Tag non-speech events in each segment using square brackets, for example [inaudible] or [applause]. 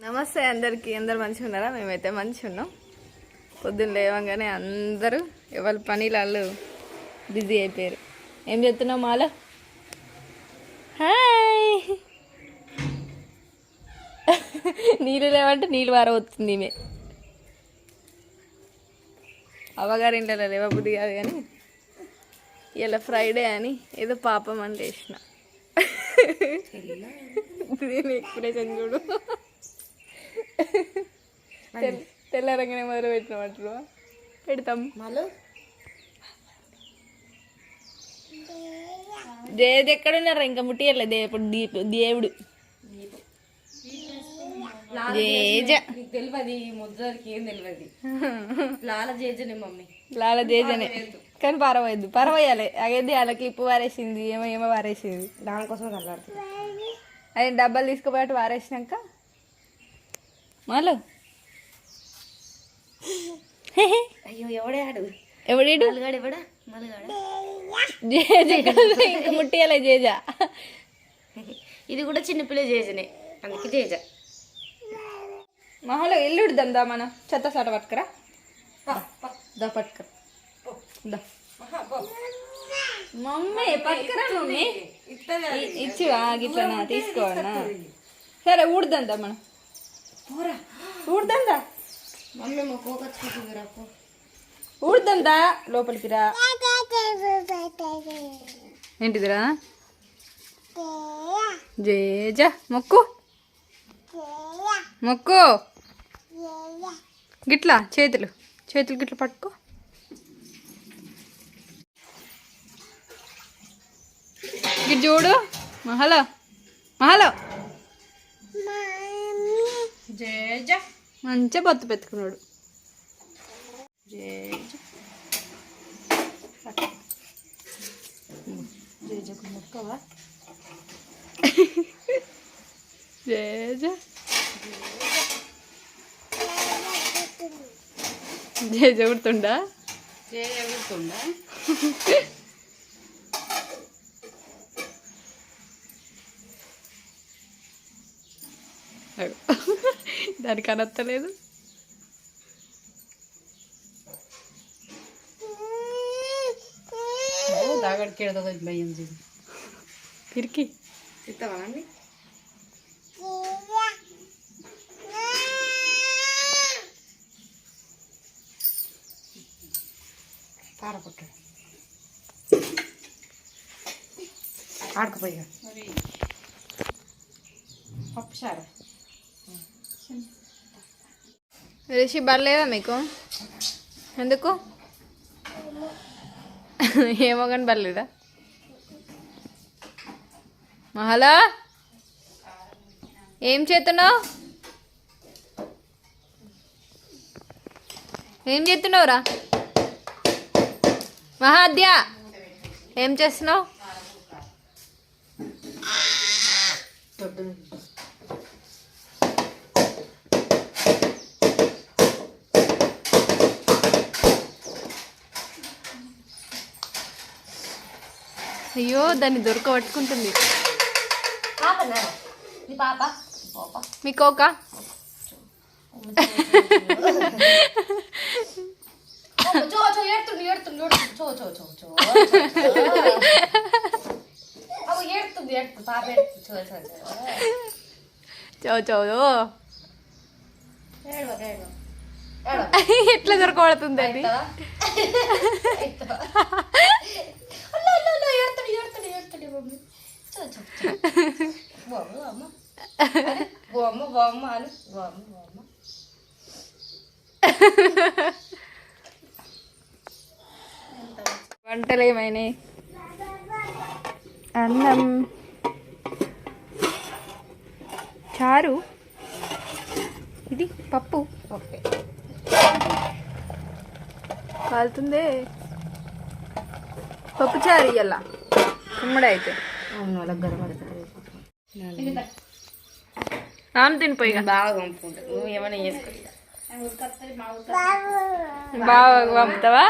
నమస్తే అందరికీ. అందరు మంచిగా ఉన్నారా మేమైతే మంచిగా ఉన్నాం పొద్దున్న లేవగానే అందరూ ఎవరి పనిలో వాళ్ళు బిజీ అయిపోయారు. ఏం చెప్తున్నావు మాల? హాయ్! నీళ్ళు లేవంటే నీళ్ళు వారవస్తుంది ఈమె. అవ్వగారి ఇంట్లో లేవ బుద్ధి కాదు కానీ ఇలా ఫ్రైడే అని ఏదో పాపం అని లేచిన. దీని ఎక్స్ప్రెషన్ చూడు తెల్లారంగానే మొదలు పెట్టినట్టు పెడతాం. మళ్ళీ దేవుడు ఎక్కడున్నారా? ఇంకా ముట్టియర్లే దేవుడు దీపు దేవుడు. జేజ. తెలియదు ఈ ముద్దరికి ఏం తెలియదు లాల చేజనే మమ్మీ. లాల జేజనే. కానీ పర్వాలేదు పర్వాయాలి. అగేది వాళ్ళకి ఇప్పు వారేసింది ఏమో ఏమో వారేసింది. దానికోసం కల్లాడుతుంది అది డబ్బాలు తీసుకుపోయి వారేసినాక మాలో? అయ్యో ఎవడే ఆడు ఎవడీడు? మలగాడు ఎవడా? మలగాడ జేజ ఎక్కడుంది? ఇంకా ముట్టియాలి జేజ. ఇది కూడా చిన్నపిల్ల చేజనే అందుకే చేజ మహలో ఎల్లుడు దందా మన చెత్త సాట పట్టుకరా. దా పట్టుకరా. దా. మమ్మీ పట్టుకరా మమ్మీ. ఇ- ఇచ్చివా గిట్లనా తీసుకోవన్నా సరే ఊడదందా మనం. ఊడదందా? ఊడదందా? లోపలికి రా. ఏంటిదిరా? జేజ. మొక్కు. మొక్కు. గిట్లా చేతులు. చేతులు గిట్ల పట్టుకో. గిట్ చూడు. మహలో. మహలో. జేజ మంచిగా బొత్తు పెట్టుకున్నాడు. జేజ జేజకు మొక్కవా? జేజ జేజ ఉడుతుండా జేజ ఎగురుతుందా? అగో. దానికి అనత్తలేదు దాగడికి ఎడదో భయం చూడు. పిరికి. ఇస్తావా అండి పప్పు చారు. రిషి బర్లేదా మీకు ఎందుకు ఏమో కానీ బర్లేదా మహలా ఏం చేస్తున్నావు ఏం చేస్తున్నావురా మహాద్య ఏం చేస్తున్నావు చౌ చౌ ఏడవ ఏడవ. [laughs] ఏడవ. ఎట్లా దొరకబడుతుంది అది? [laughs] మమ్మీ చో చో చో బామ్మ బామ్మ బామ్మ బామ్మ అని బామ్మ బామ్మ వంటలు ఏమైనాయి? అన్నం. చారు. ఇది పప్పు. ఓకే. కాలుతుందే. పప్పు చారు ఇయ్యాల. ఉమ్మడి అయితే అవును వాళ్ళకి గడపడుతుంది రామ్ తినిపోయి బాగా పంపుకుంటుంది నువ్వు ఏమైనా చేసుకో బాగా పంపుతావా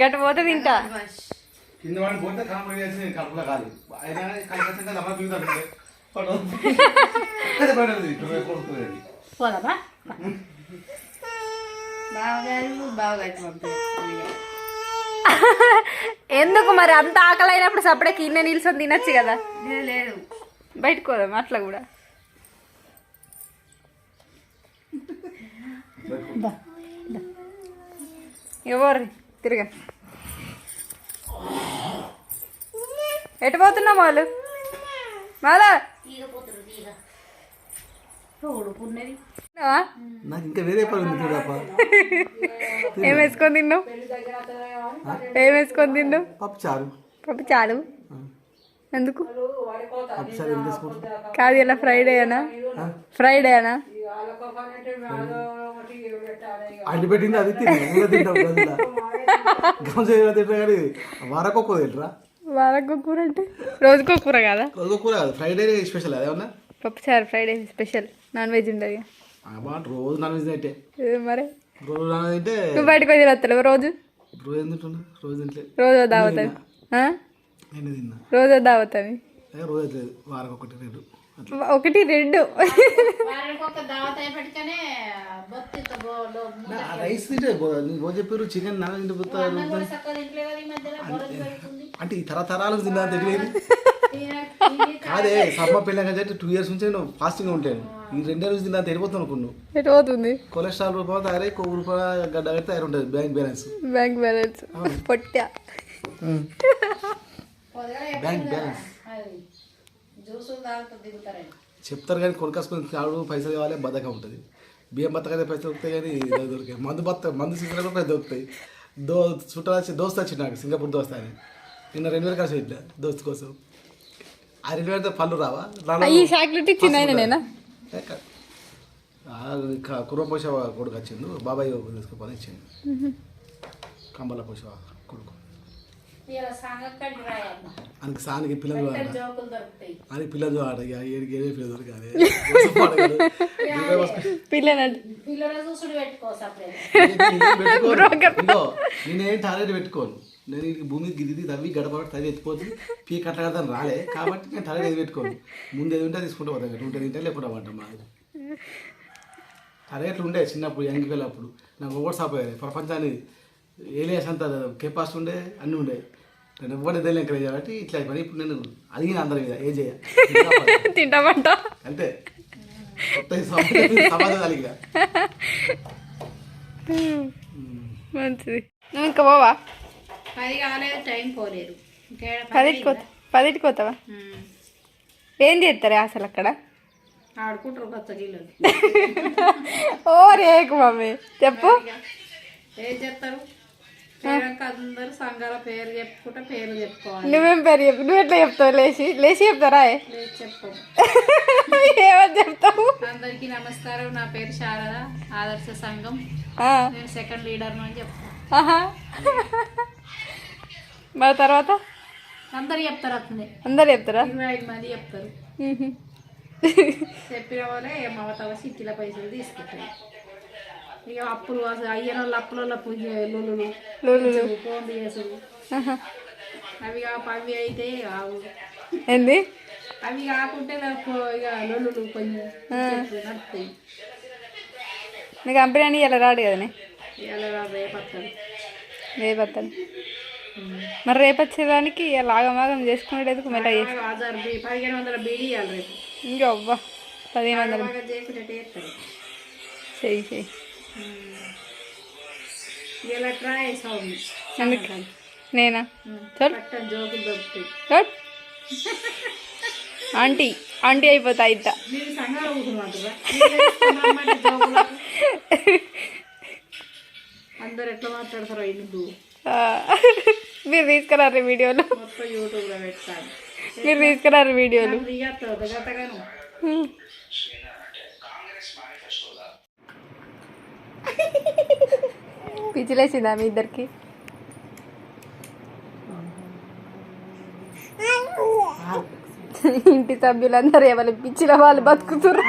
గట్ట పోతే తింటా. పోదామా? బావగారు బావగారు పంపించారు ఎందుకు మరి అంత ఆకలి అయినప్పుడు సపరేట్ ఇన్నే నిల్చొని తినచ్చు కదా? లేదు. బయటకు పోదాం అట్లా కూడా. ఎవరు తిరగ. ఎటు పోతున్నాం వాళ్ళు మాలా? ఉడుకున్నది? నాకు ఇంకా వేరే పని ఉంది చూడప్ప. ఏం వేసుకొని తిన్నావు? ఏం వేసుకొని తిన్నావు? పప్పు చారు. పప్పు ఎందుకు? చారు ఏం తీసుకుంటా కాదు ఇలా ఫ్రైడే అనా? ఫ్రైడే అనా? అంటి పెట్టింది అది వారకొక్క తింటరా? వారకు కూర అంటే? రోజుకో కూర కదా? రోజు కూర కాదు ఫ్రైడే స్పెషల్ అదేమన్నా పప్పు చారు ఫ్రైడే స్పెషల్ నాన్ వెజ్ ఉండదు రోజు నాన్ వెజ్ ఏ మరి? రోజు నాన్ వెజ్ తింటే నువ్వు బయటకు వచ్చి వస్తలేవు రోజు? రోజు ఏం తింటున్నా రోజు రోజు దావతని నేను తిన్నా. రోజు దావతని ఏ రోజు అయితే వారకు ఒకటి రెండు. ఒకటి రెండు రైస్ చెప్పారు చికెన్ అంటే ఈ తరతరాలకు తిన్నా తెలియదు. కాదే సమ్మ పెళ్ళి కంటే టూ ఇయర్స్ నుంచి నేను ఫాస్టింగ్ ఉంటాను ఈ రెండే రోజు తిన్నా తెలిపోతాను అనుకున్నాను పోతుంది కొలెస్ట్రాల్ రూపాయలు తయారై కొవ్వు రూపాయల గడ్డ కడితే తయారు ఉంటుంది bank balance. Bank balance. పొట్టా. Bank balance. చెప్తారు కానీ కొనుకాసుకొని కాడు పైసలు కావాలి బద్దకం ఉంటుంది. బియ్యం బత్తకైతే పైసలు దొరుకుతాయి కానీ దొరికాయి మందు బత్త మందు సీజన్లో పైసలు దొరుకుతాయి. దో చుట్టాలు వచ్చి దోస్త్ వచ్చింది నాకు సింగపూర్ దోస్త్ అని. నిన్న రెండు వేలు ఖర్చు పెట్టిన దోస్త్ కోసం. రెండు వేలతో పళ్ళు రావా. ఈ చాక్లెట్ ఇచ్చింది ఆయన నేనా ఏ కా- ఆ క- కుర్ర పోష కొడుకు వచ్చిండు. బాబాయ్ తీసుకుపోని ఇచ్చిండు. కంబల పోష కొడుకు. ఆయనకి సానికి పిల్లలు ఆడ జోకులు దొరుకుతాయి. అని పిల్లలు ఆడ ఇక ఏడికి ఏడే పిల్లలు దొరకాలి? [laughs] నేనేం [laughs] టార్గెట్ పెట్టుకోను? నేను ఈ భూమి గిరిది తవ్వి గడప తవ్వి ఎత్తిపోతే పీ కట్టగడతాను రాలే. కాబట్టి నేను టార్గెట్ ఏది పెట్టుకోను. ముందు ఏది ఉంటే తీసుకుంటూ పోతాను ఉంటే తింటే లేకుండా పడ్డా మా టార్గెట్లు ఉండే చిన్నప్పుడు యంగ్ అప్పుడు. నాకు ఓవర్ సాప్ అయ్యాయి ప్రపంచాన్ని ఏలియాస్ అంత కెపాసిటీ ఉండే అన్నీ ఉండే. నేను ఎవరిని తెలియని ఎంకరేజ్ కాబట్టి ఇట్లా అయిపోయి ఇప్పుడు నేను అడిగిన అందరి మీద ఏ చేయ [laughs] తింటామంట అంతే. [laughs] మంచిది. నువ్వు ఇంకా పోవా? పది కాలేదు టైం పోలేదు. పోతావా? ఉమ్. ఏం చేస్తారే అసలు అక్కడ? ఆడుకుంటారు కొత్త గిల్లలు ఓ రేకు మమ్మీ. చెప్పు. ఏం చేస్తారు? అందరూ సంఘాల పేరు చెప్పుకుంటే పేరు చెప్పుకోవాలి. నువ్వేం పేరు చెప్పు. నువ్వు ఎట్లా చెప్తావు? లేచి లేచి చెప్తారా? చెప్పు. ఏమని చెప్తావు? అందరికీ నమస్కారం. నా పేరు శారద ఆదర్శ సంఘం. నేను సెకండ్ లీడర్ అని చెప్తాను. మరి తర్వాత? అందరు చెప్తారు అతనే అందరు చెప్తారా? ఇరవై ఐదు మంది చెప్తారు. చెప్పిన వాళ్ళే మమతవ సిట్టిల పైసలు తీసుకుంటాయి ఇక అప్పులు అసలు అయ్యన వాళ్ళ అప్పుల పూజ లొల్లులు. లొల్లులు. ఫోన్ చేసుడు ఆహా. అవి అవి అయితే కావు. ఏంది? అవి కాకుంటే నాకు ఇక లొల్లులు కొంచెం నడుస్తాయి. నీకు కంపెనీ అని ఇలా రాడు కదనే? ఇలా రేపత్తాడు రేపు వస్తాను మరి రేపు వచ్చేదానికి ఇలా ఆగమాగం చేసుకునేటందుకు మెల్ల పదిహేను వందల బీడీ ఇవ్వాలి రేపు. ఇంకా అవ్వా పదిహేను వందలు చెయ్యి చెయ్యి. ఎందుకు నేనా? చల్. ఆంటీ ఆంటీ అయిపోతా ఇద్ద. [laughs] అందరు ఎట్లా మాట్లాడతారో ఇందు మీరు తీసుకురారు వీడియోలు మీరు తీసుకురారు వీడియోలు పిచ్చిలేసిందా మీ ఇద్దరికి? ఇంటి సభ్యులందరూ ఎవరి పిచ్చిల వాళ్ళు బతుకుతున్నారు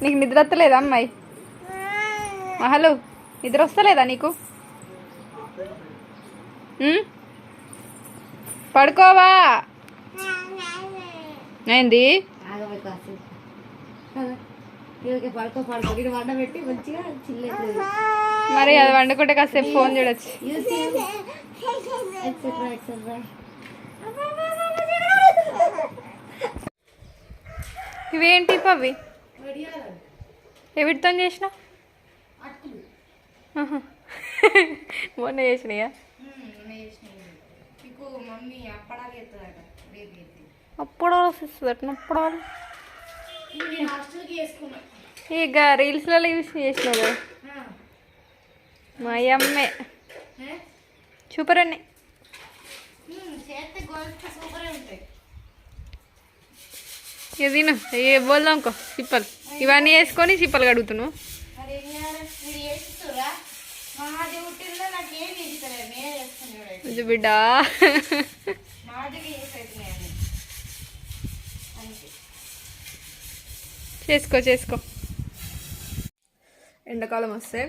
నీకు నిద్ర వస్తలేదా అమ్మాయి? హలో నిద్ర వస్తలేదా నీకు పడుకోవా? ఏంది? పడుకో పడుకో. వంట పెట్టి మంచిగా చిల్లెత్తుంది మరి అది వండుకుంటే కాసేపు ఫోన్ చూడొచ్చు. ఇవేంటి పవి? ఎవరితో చేసిన? మొన్న చేసినాయా? అప్పడాలు అప్పుడు అప్పుడు ఇక రీల్స్లలో యూస్ చేసినావు కదా. మా అమ్మే సూపర్ ఉంటాయి. ఇక తిను. ఏ బోల్దాం ఇంకో చిప్పలు ఇవన్నీ వేసుకొని చిప్పలు కడుగుతున్నావు బిడ్డ. చేసుకో చేసుకో. ఎండాకాలం వస్తే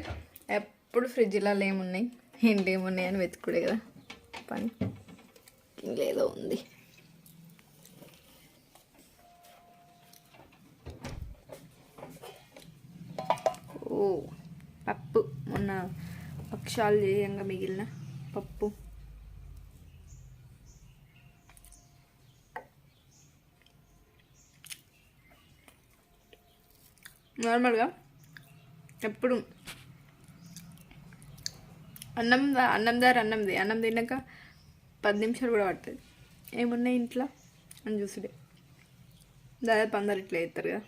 ఎప్పుడు ఫ్రిడ్జ్లలో ఏమున్నాయి? ఏంటి ఏమున్నాయి అని వెతుకుడే కదా. పని. ఇంకేదో ఉంది. ఓ పప్పు. మొన్న పక్షాలు చేయంగా మిగిలిన పప్పు. నార్మల్గా ఎప్పుడు అన్నం అన్నం దారి అన్నంది. అన్నం తిన్నాక పది నిమిషాలు కూడా పడుతుంది. ఏమున్నాయి ఇంట్లో? అని చూసుడే. దాదాపు అందరు ఇట్లా చేస్తారు కదా.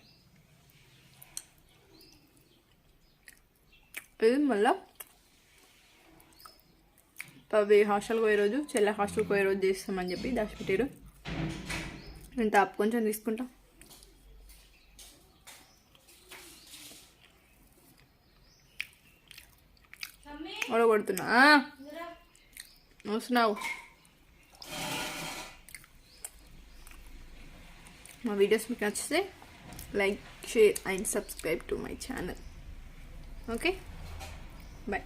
ఇది మళ్ళా? పవి హాస్టల్కి పోయే రోజు చెల్లె హాస్టల్కి పోయే రోజు చేస్తామని చెప్పి దాచిపెట్టారు నేను తాపు కొంచెం తీసుకుంటాం. ఓడగొడుతున్నా వస్తున్నావు మా వీడియోస్ మీకు నచ్చితే like share and subscribe to my channel. Okay? Bye.